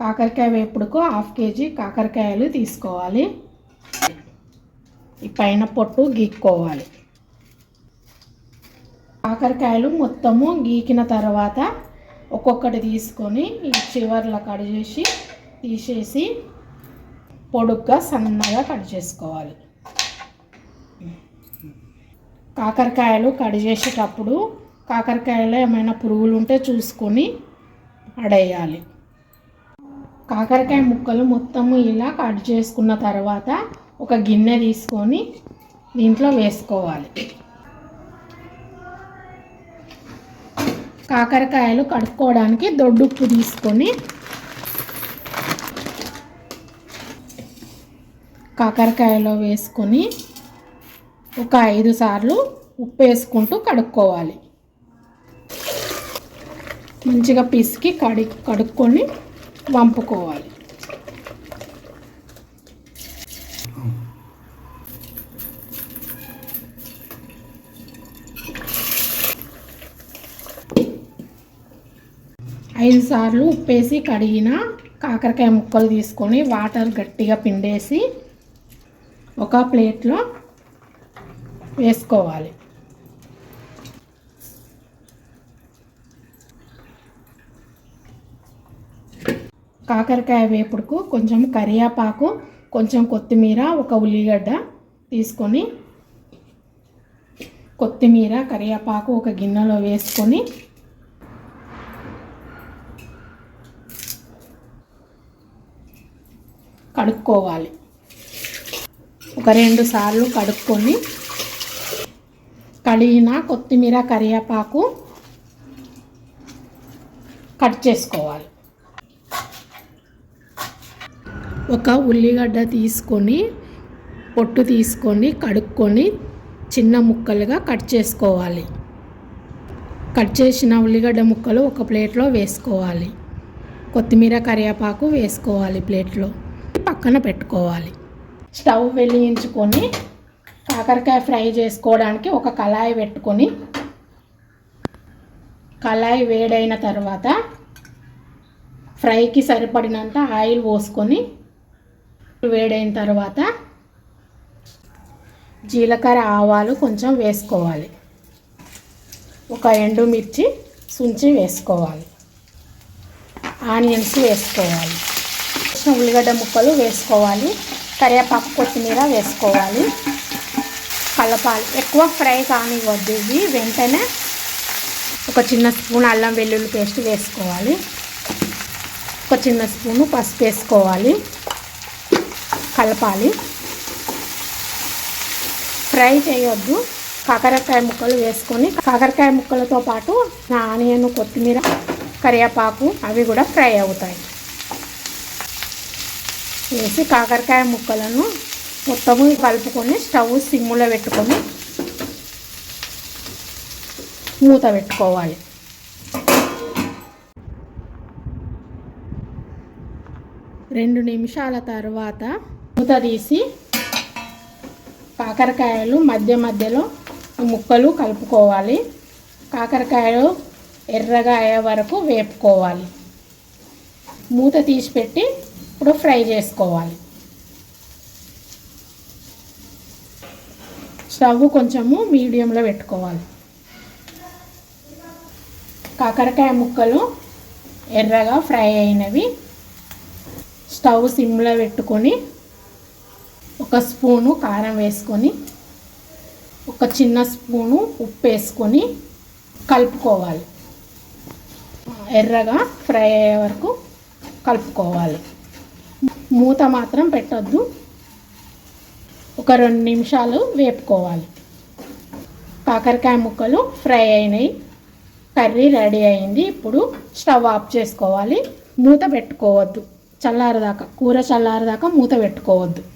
కాకరకాయ వేపుడుకు half KG కాకరకాయలు తీసుకోవాలి. ఈ పైన పొట్టు గీక్కోవాలి. కాకరకాయలు మొత్తము గీకిన తర్వాత ఒక్కొక్కటి తీసుకొని ఈ చివర్లో కట్ చేసి తీసేసి పొడుగ్గా సన్నగా కట్ చేసుకోవాలి. కాకరకాయలు కట్ చేసేటప్పుడు కాకరకాయలో ఏమైనా పురుగులు ఉంటే చూసుకొని పడేయాలి కాకరకాయ ముక్కలు మొత్తము ఇలా కట్ చేసుకున్న తర్వాత ఒక గిన్నె తీసుకొని దీంట్లో వేసుకోవాలి. కాకరకాయలు కడుక్కోవడానికి దొడ్డుప్పు తీసుకొని కాకరకాయలో వేసుకొని ఒక ఐదు సార్లు ఉప్పు వేసుకుంటూ కడుక్కోవాలి. మంచిగా పిసికి కడి కడుక్కొని వంపుకోవాలి. ఐదు సార్లు ఉప్పేసి కడిగిన కాకరకాయ ముక్కలు తీసుకొని వాటర్ గట్టిగా పిండేసి ఒక ప్లేట్లో వేసుకోవాలి. కాకరకాయ వేపుడుకు కొంచెం కరివేపాకు కొంచెం కొత్తిమీర ఒక ఉల్లిగడ్డ తీసుకొని కొత్తిమీర కరివేపాకు ఒక గిన్నెలో వేసుకొని కడుక్కోవాలి. ఒక రెండు సార్లు కడుక్కొని కడిగిన కొత్తిమీర కరివేపాకు కట్ చేసుకోవాలి. ఒక ఉల్లిగడ్డ తీసుకొని పొట్టు తీసుకొని కడుక్కొని చిన్న ముక్కలుగా కట్ చేసుకోవాలి. కట్ చేసిన ఉల్లిగడ్డ ముక్కలు ఒక ప్లేట్లో వేసుకోవాలి. కొత్తిమీర కరివేపాకు వేసుకోవాలి ప్లేట్లో. పక్కన పెట్టుకోవాలి. స్టవ్ వెలిగించుకొని కాకరకాయ ఫ్రై చేసుకోవడానికి ఒక కళాయి పెట్టుకొని కళాయి వేడైన తర్వాత ఫ్రైకి సరిపడినంత ఆయిల్ పోసుకొని వేడైన తర్వాత జీలకర్ర ఆవాలు కొంచెం వేసుకోవాలి. ఒక ఎండుమిర్చి సుంచి వేసుకోవాలి. ఆనియన్స్ వేసుకోవాలి. ఉల్లిగడ్డ ముక్కలు వేసుకోవాలి. కరివేపాకు కొత్తిమీర వేసుకోవాలి. కలపాలి. ఎక్కువ ఫ్రై కానివ్వద్దు. ఇవి వెంటనే ఒక చిన్న స్పూన్ అల్లం వెల్లుల్లి పేస్ట్ వేసుకోవాలి. ఒక చిన్న స్పూను పసుపు వేసుకోవాలి. కలపాలి. ఫ్రై చేయొద్దు. కాకరకాయ ముక్కలు వేసుకొని కాకరకాయ ముక్కలతో పాటు ఆనియన్ కొత్తిమీర కరివేపాకు అవి కూడా ఫ్రై అవుతాయి. వేసి కాకరకాయ ముక్కలను మొత్తము కలుపుకొని స్టవ్ సిమ్ములో పెట్టుకొని మూత పెట్టుకోవాలి. రెండు నిమిషాల తర్వాత మూత తీసి కాకరకాయలు మధ్య మధ్యలో ముక్కలు కలుపుకోవాలి. కాకరకాయలు ఎర్రగా అయ్యే వరకు వేపుకోవాలి. మూత తీసి పెట్టి ఇప్పుడు ఫ్రై చేసుకోవాలి. స్టవ్ కొంచెము మీడియంలో పెట్టుకోవాలి. కాకరకాయ ముక్కలు ఎర్రగా ఫ్రై అయినవి స్టవ్ సిమ్లో పెట్టుకొని ఒక స్పూను కారం వేసుకొని ఒక చిన్న స్పూను ఉప్పు వేసుకొని కలుపుకోవాలి. ఎర్రగా ఫ్రై అయ్యే వరకు కలుపుకోవాలి. మూత మాత్రం పెట్టొద్దు. ఒక రెండు నిమిషాలు వేపుకోవాలి. కాకరకాయ ముక్కలు ఫ్రై అయినాయి. కర్రీ రెడీ అయింది. ఇప్పుడు స్టవ్ ఆఫ్ చేసుకోవాలి. మూత పెట్టుకోవద్దు. చల్లారదాకా కూర చల్లారదాకా మూత పెట్టుకోవద్దు.